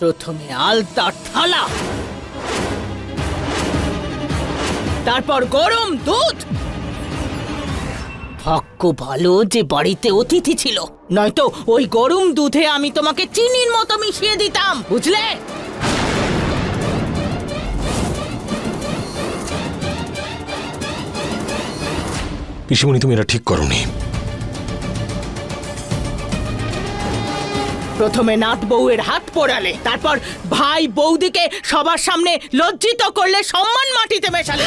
প্রথমে আলতা থালা। তারপর গরম দুধ। ভাগ্য ভালো যে বাড়িতে অতিথি ছিল। নয়তো ওই গরম দুধে আমি তোমাকে চিনির মতো মিশিয়ে দিতাম, বুঝলে? পিসিমণি, তুমি এটা ঠিক করনি। প্রথমে নাথ বউয়ের হাত পোড়ালে তারপর ভাই বৌদিকে সবার সামনে লজ্জিত করলে সম্মান মাটিতে মেশালে।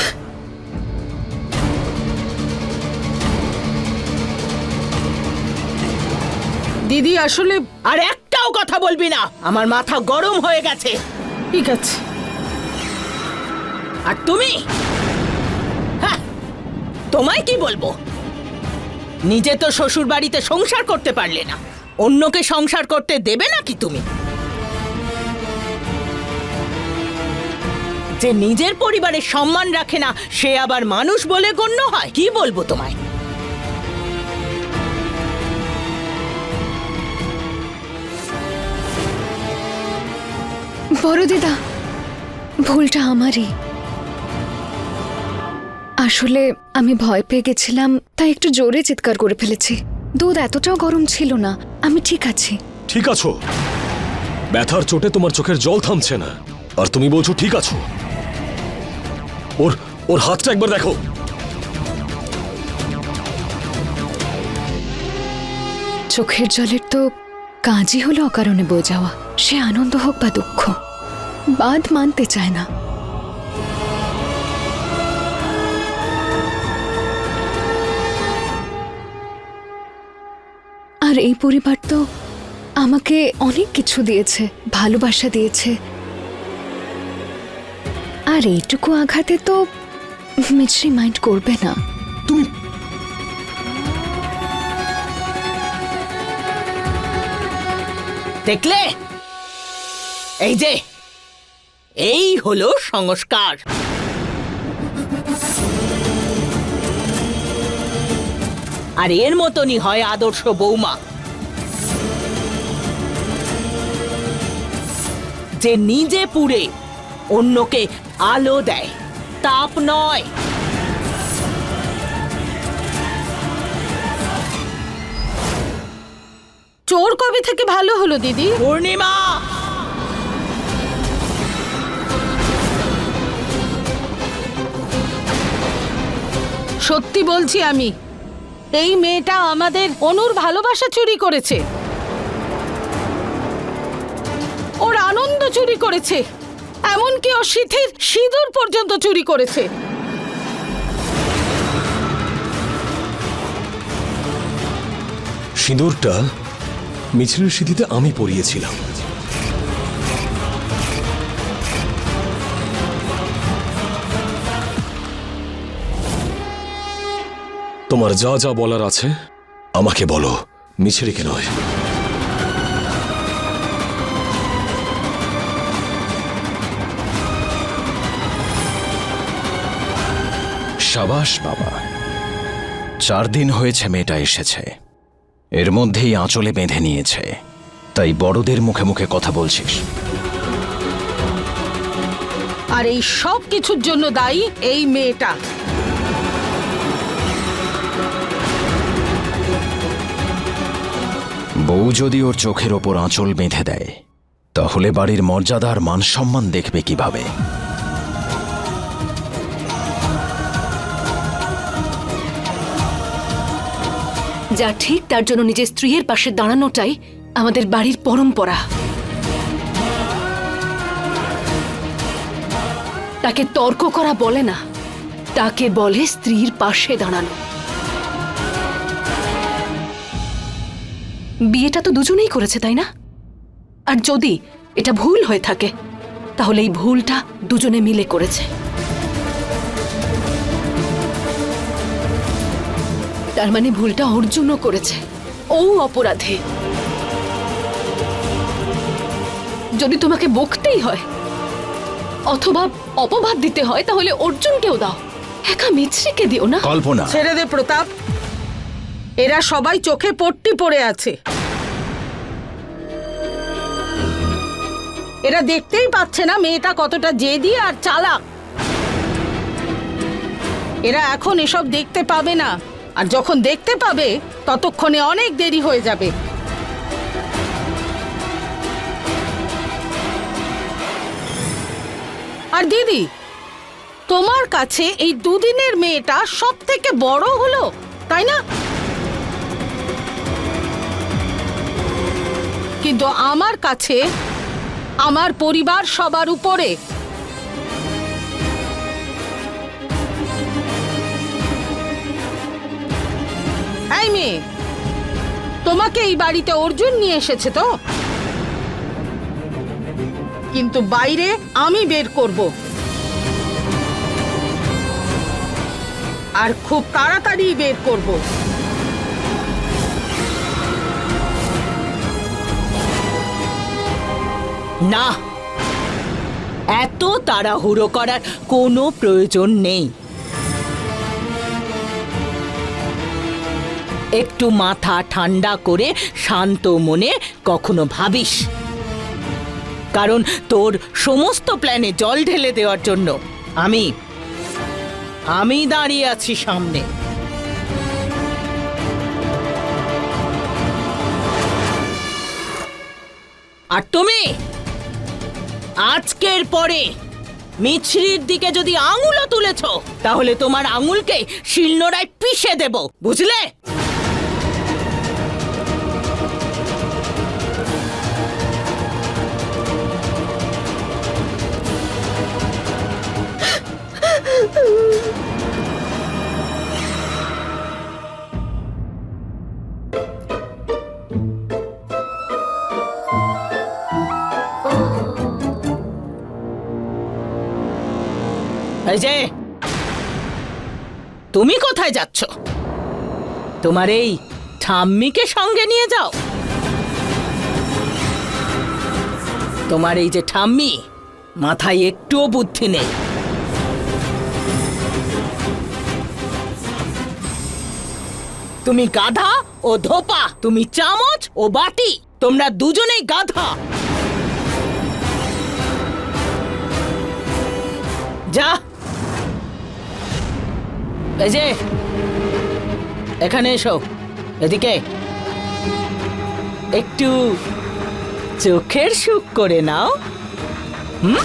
দিদি আসলে আর একটাও কথা বলবি না আমার মাথা গরম হয়ে গেছে। ঠিক আছে। আর তুমি? হ্যাঁ, তোমায় কি বলব? নিজে তো শ্বশুর বাড়িতে সংসার করতে পারলে না। অন্যকে সংসার করতে দেবে নাকি তুমি? যে নিজের পরিবারের সম্মান রাখে না, সে আবার মানুষ বলে গণ্য হয়? কি বলব তোমায়? বড় দিদা ভুলটা আমারই। আসলে আমি ভয় পেয়ে গেছিলাম তাই একটু জোরে চিৎকার করে ফেলেছি। দুধ এতটাও গরম ছিল না আমি ঠিক আছি। ঠিক আছো? ব্যথার চোটে তোমার চোখের জল থামছে না। আর তুমি বলছো ঠিক আছো। ওর ওর হাতটা একবার দেখো। চোখের জলের তো কাজই হলো অকারণে বয়ে যাওয়া। সে আনন্দ হোক বা দুঃখ বাদ মানতে চায় না। আর এই পরিবার তো আমাকে অনেক কিছু দিয়েছে ভালোবাসা দিয়েছে। আর এইটুকু আঘাতে তো মিছরি মাইন্ড করবে না। তুমি দেখলে? এই যে এই হলো সংস্কার। আর এর মতনই হয় আদর্শ বৌমা। যে নিজে পুড়ে অন্যকে আলো দেয় তাপ নয়। চোর কবে থেকে ভালো হলো দিদি? পূর্ণিমা! সত্যি বলছি আমি এই মেয়েটা আমাদের অনুর ভালোবাসা চুরি করেছে। ওর আনন্দ চুরি করেছে। এমনকি ও সিথির সিঁদুর পর্যন্ত চুরি করেছে। সিঁদুরটা মিছিলের স্মৃতিতে আমি পরিয়েছিলাম। তোমার যা যা বলার আছে আমাকে বলো। মিছিরিকে নয়। সাবাস বাবা চার দিন হয়েছে মেয়েটা এসেছে। এর মধ্যেই আঁচলে বেঁধে নিয়েছে। তাই বড়দের মুখে মুখে কথা বলছিস। আর এই সব কিছুর জন্য দায়ী এই মেয়েটা। বউ যদি ওর চোখের ওপর আঁচল বেঁধে দেয়, তাহলে বাড়ির মর্যাদার মান সম্মান দেখবে কীভাবে? যা ঠিক তার জন্য নিজের স্ত্রীর পাশে দাঁড়ানোটাই আমাদের বাড়ির পরম্পরা। তাকে তর্ক করা বলে না, তাকে বলে স্ত্রীর পাশে দাঁড়ানো। বিয়েটা তো দুজনেই করেছে তাই না? আর যদি এটা ভুল হয়ে থাকে তাহলে এই ভুলটা দুজনে মিলে করেছে। তার মানে ভুলটা অর্জুনও করেছে ও অপরাধে। যদি তোমাকে বকতেই হয় অথবা অপবাদ দিতে হয় তাহলে অর্জুনকেও দাও। একা মিছরিকে দিও না। কল্পনা। ছেড়ে দে প্রতাপ। এরা সবাই চোখে পট্টি পড়ে আছে। এরা দেখতেই পাচ্ছে না মেয়েটা কতটা জেদি আর চালাক। এরা এখন এসব দেখতে পাবে না। আর যখন দেখতে পাবে, ততক্ষণে অনেক দেরি হয়ে যাবে। আর দিদি, তোমার কাছে এই দুদিনের মেয়েটা সব থেকে বড় হলো, তাই না? কিন্তু আমার কাছে, আমার পরিবার সবার উপরে। মেয়ে, তোমাকে এই বাড়িতে অর্জুন নিয়ে এসেছে তো? কিন্তু বাইরে আমি বের করব। আর খুব তাড়াতাড়ি বের করব। না। এত তাড়াহুড়ো করার কোনো প্রয়োজন নেই। একটু মাথা ঠান্ডা করে শান্ত মনে কখনো ভাবিস। কারণ তোর সমস্ত প্ল্যানে জল ঢেলে দেওয়ার জন্য আমি আমি দাঁড়িয়ে আছি সামনে। আর তুমি? আজকের পরে মিছরির দিকে যদি আঙুলও তুলেছ তাহলে তোমার আঙুলকে শিলনোড়ায় পিষে দেব বুঝলে? যে, তুমি কোথায় যাচ্ছ? তোমার এই ঠাম্মিকে সঙ্গে নিয়ে যাও। তোমার এই যে ঠাম্মি, মাথায় একটুও বুদ্ধি নেই। তুমি গাধা ও ধোপা, তুমি চামচ ও বাটি, তোমরা দুজনেই গাধা। যা এই যে, এখানে এসো। এদিকে। একটু চোখের সুখ করে নাও। হুম?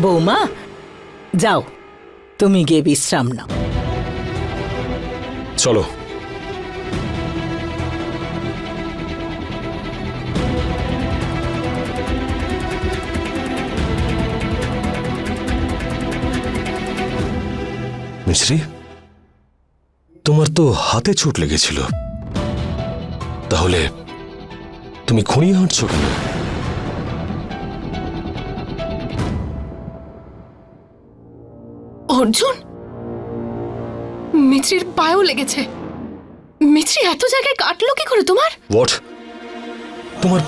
বৌমা, যাও। তুমি গিয়ে বিশ্রাম নাও। চলো। মিশ্রি তোমার তো হাতে চোট লেগেছিল। তাহলে তুমি খুঁড়িয়ে হাঁটছো কেন? অর্জুন মিছরির পায়েও লেগেছে। মিছরি এত জায়গায় কাটলো কি করে তোমার? হোয়াট তোমার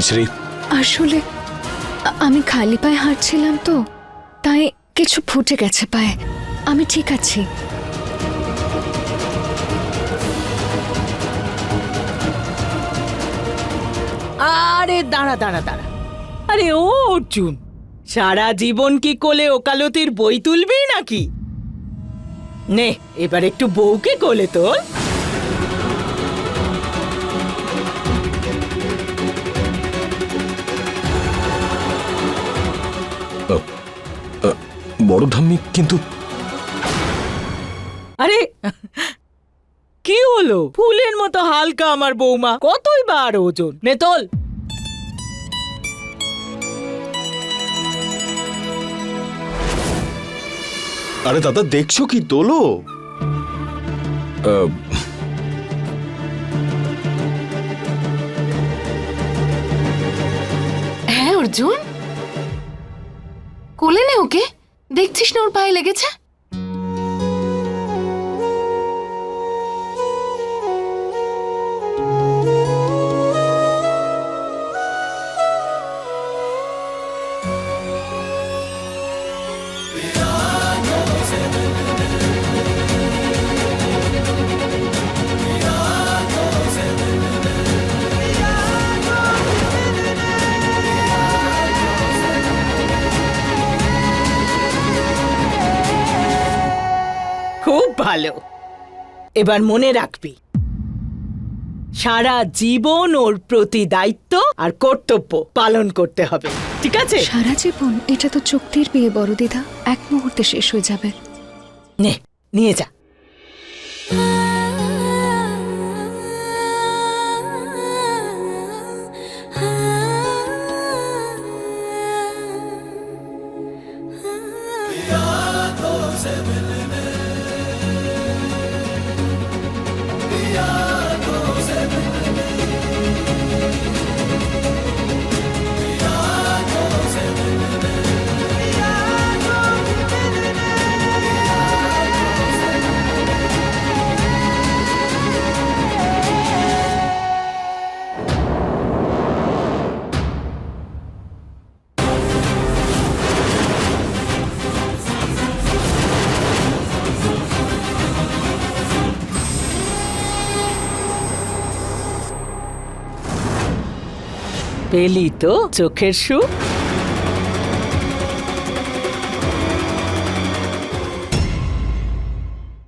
মিশ্রি। আসলে আমি খালি পায়ে হাঁটছিলাম তো তাই কিছু ফুটে গেছে পায়ে। আমি ঠিক আছি। আরে দাঁড়া দাঁড়া দাঁড়া। আরে ও অর্জুন সারা জীবন কি কোলে ওকালতির বই তুলবি নাকি? নে এবার একটু বউকে কোলে তোল। বড় ঠাম্মি কিন্তু আরে কি হলো? ফুলের মতো হালকা আমার বৌমা কতই বার ওজন? নেতল আরে দাদা দেখছ কি তোলো? আহ, হ্যাঁ অর্জুন। কোলে নে ওকে। দেখছিস না ওর পায়ে লেগেছে? ভালো। এবার মনে রাখবি সারা জীবন ওর প্রতি দায়িত্ব আর কর্তব্য পালন করতে হবে ঠিক আছে? সারা জীবন এটা তো চুক্তির বিয়ে বড় দিদা এক মুহূর্তে শেষ হয়ে যাবে। নে নিয়ে যা। পেলি তো চোখের সুখ?